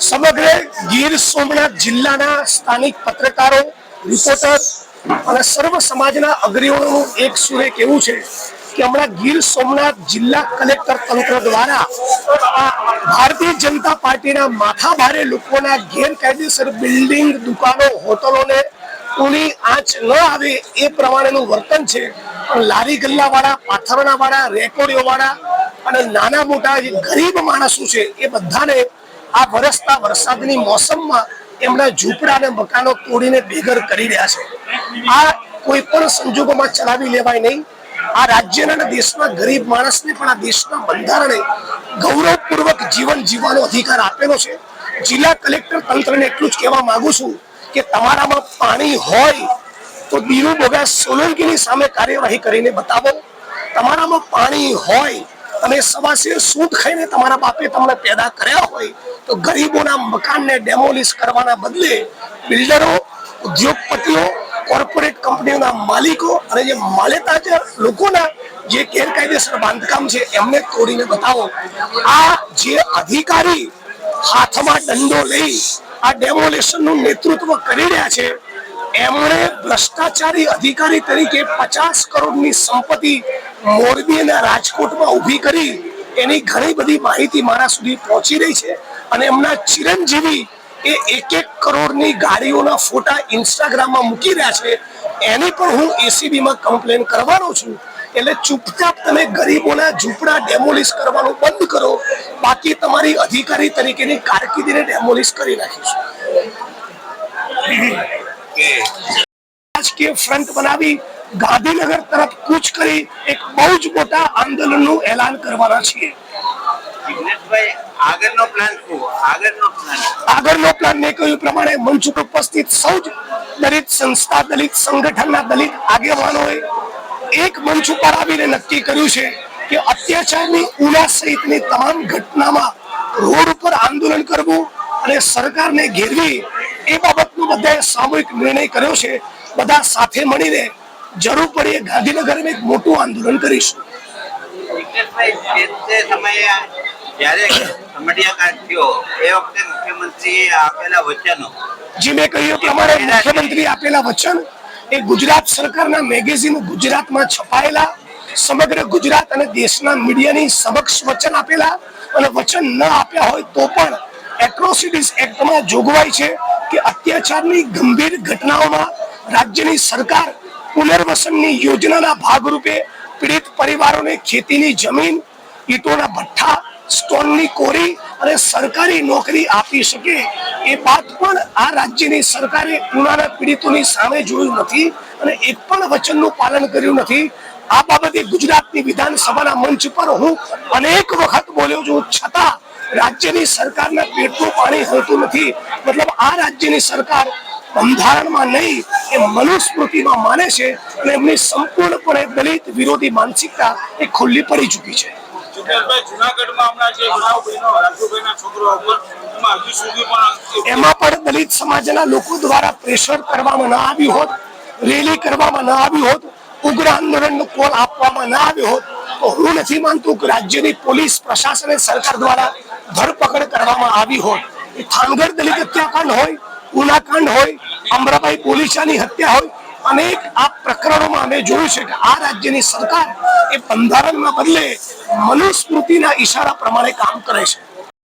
સમગ્ર ગીર સોમનાથ જિલ્લાના સ્થાનિક પત્રકારો, રિપોર્ટર અને સર્વ સમાજના અગ્રણીઓનું એક સુરે કેવું છે કે હમણાં ગીર સોમનાથ જિલ્લા કલેક્ટર તંત્ર દ્વારા ભારતીય જનતા પાર્ટીના માથા ભારે લોકોના ગેરકાયદેસર બિલ્ડિંગ, દુકાનો, હોટલોને ઉની આંચ ન આવે એ પ્રમાણેનું વર્તન છે. પણ લારી ગલ્લાવાળા પાથરણાવાળા પાથરણા વાળા રેકોર્ડીઓ વાળા અને નાના મોટા જે ગરીબ માણસો છે એ બધાને આ વરસતા વરસાદની મોસમમાં એમના ઝૂંપડા અને મકાનો તોડીને બેઘર કરી રહ્યા છે. આ કોઈ પણ સંજોગોમાં ચલાવી લેવાય નહીં. આ રાજ્યના અને દેશના ગરીબ માણસને પણ આ દેશના બંધારણે ગૌરવપૂર્વક જીવન જીવવાનો અધિકાર આપેલો છે. જિલ્લા કલેક્ટર તંત્રને એટલું જ કહેવા માંગુ છું કે તમારામાં પાણી હોય તો દીનુ બોગા સોલંકીની સામે કાર્યવાહી કરીને બતાવો. તમારામાં પાણી હોય તમે સવાસે સૂટ ખાઈને તમારા બાપે તમને પેદા કર્યા હોય તો ગરીબોના મકાનને ડેમોલિશ કરવાના બદલે બિલ્ડરો ઉદ્યોગપતિઓ કોર્પોરેટ કંપનીઓના માલિકો અને જે માલેતા છે લોકોના જે ગેરકાયદેસર બાંધકામ છે, એમને તોડીને બતાવો. આ જે અધિકારી હાથમાં દંડો લઈ આ ડેમોલેશનનું નેતૃત્વ કરી રહ્યા છે, એમણે ભ્રષ્ટાચારી અધિકારી તરીકે પચાસ કરોડની સંપત્તિ મોરબી અને રાજકોટમાં ઊભી કરી એની ઘણી બધી માહિતી મારા સુધી પહોંચી રહી છે. અને એમના ચિરંજીવી એ એક એક કરોડની ગાડીઓના ફોટા ઇન્સ્ટાગ્રામમાં મૂકી રહ્યા છે. એને પણ હું એસીબીમાં કમ્પ્લેન કરવાનો છું. એટલે ચૂપચાપ તમે ગરીબોના ઝૂંપડા ડેમોલિશ કરવાનું બંધ કરો. બાકી તમારી અધિકારી તરીકેની કારકિર્દીને ડેમોલિશ કરી નાખીશું. રાજકીય ફ્રન્ટ બનાવી ગાંધીનગર તરફ કૂચ કરી એક બહુ જ મોટા આંદોલનનું એલાન કરવાના છીએ. આગળનો પ્લાન આગળનો પ્લાન આગળનો પ્લાન મેં કહ્યું પ્રમાણે મંચ ઉપર ઉપસ્થિત સૌ જ દલિત સંસ્થા દલિત સંગઠનના દલિત આગેવાનોએ એક મંચ ઉપર આવીને નક્કી કર્યું છે કે અત્યાચારની ઉના સહિતની તમામ ઘટનામાં રોડ ઉપર આંદોલન કરવું અને સરકારને ઘેરવી એ બાબતનો બધાએ સામૂહિક નિર્ણય કર્યો છે. બધા સાથે મળીને જરૂર પડીએ ગાંધીનગરમાં એક મોટું આંદોલન કરીશું. જ્યારે સમઢિયાકાંડ થયો એ વખતે મુખ્યમંત્રીએ આપેલા વચનો. જે મેં કહ્યું પ્રમાણે મુખ્યમંત્રી આપેલા વચન એ ગુજરાત સરકારના મેગેઝિન ગુજરાતમાં છપાયેલા સમગ્ર ગુજરાત અને દેશના મીડિયાની સમક્ષ વચન આપેલા અને વચન ન આપ્યા હોય તો પણ એટ્રોસિટીઝ એક્ટમાં જોગવાઈ છે કે અત્યાચારની ગંભીર ઘટનાઓમાં રાજ્યની સરકાર પુનર્વસનની યોજનાના ભાગરૂપે પીડિત પરિવારોને ખેતીની જમીન ઈંટોના ભઠ્ઠા સ્ટોનની કોરી અને સરકારી નોકરી આપી શકે એ વાત પણ આ રાજ્યની સરકારે ઉનાના પીડિતોની સામે જોયું નથી અને એક પણ વચનનું પાલન કર્યું નથી. આ બાબતે ગુજરાતની વિધાનસભાના મંચ પર હું અનેક વખત બોલ્યો છું. છતાં રાજ્યની સરકારના પેટનું પાણી હોતું નથી. મતલબ આ રાજ્યની સરકાર બંધારણમાં નહીં, એ મનુસ્મૃતિમાં માને છે અને એમની સંપૂર્ણપણે દલિત વિરોધી માનસિકતા એ ખુલ્લી પડી ચૂકી છે. એમાં પણ દલિત સમાજના લોકો દ્વારા પ્રેશર કરવામાં ન આવ્યું હોત, રેલી કરવામાં ન આવી હોત, ઉગ્ર આંદોલનનો કોલ આપવામાં ન આવ્યો હોત, તો હું નથી માનતું કે રાજ્યની પોલીસ, પ્રશાસન સરકાર દ્વારા ધરપકડ કરવામાં આવી હોત. એ થાનગઢ દલિત હત્યાકાંડ હોય ઉનાકાંડ હોય અમરાભાઈ પોલીસાની હત્યા હોય અનેક આ પ્રકરણોમાં અમે જોયું છે કે આ રાજ્યની સરકાર એ બંધારણના બદલે મનુસ્મૃતિના ઈશારા પ્રમાણે કામ કરે છે.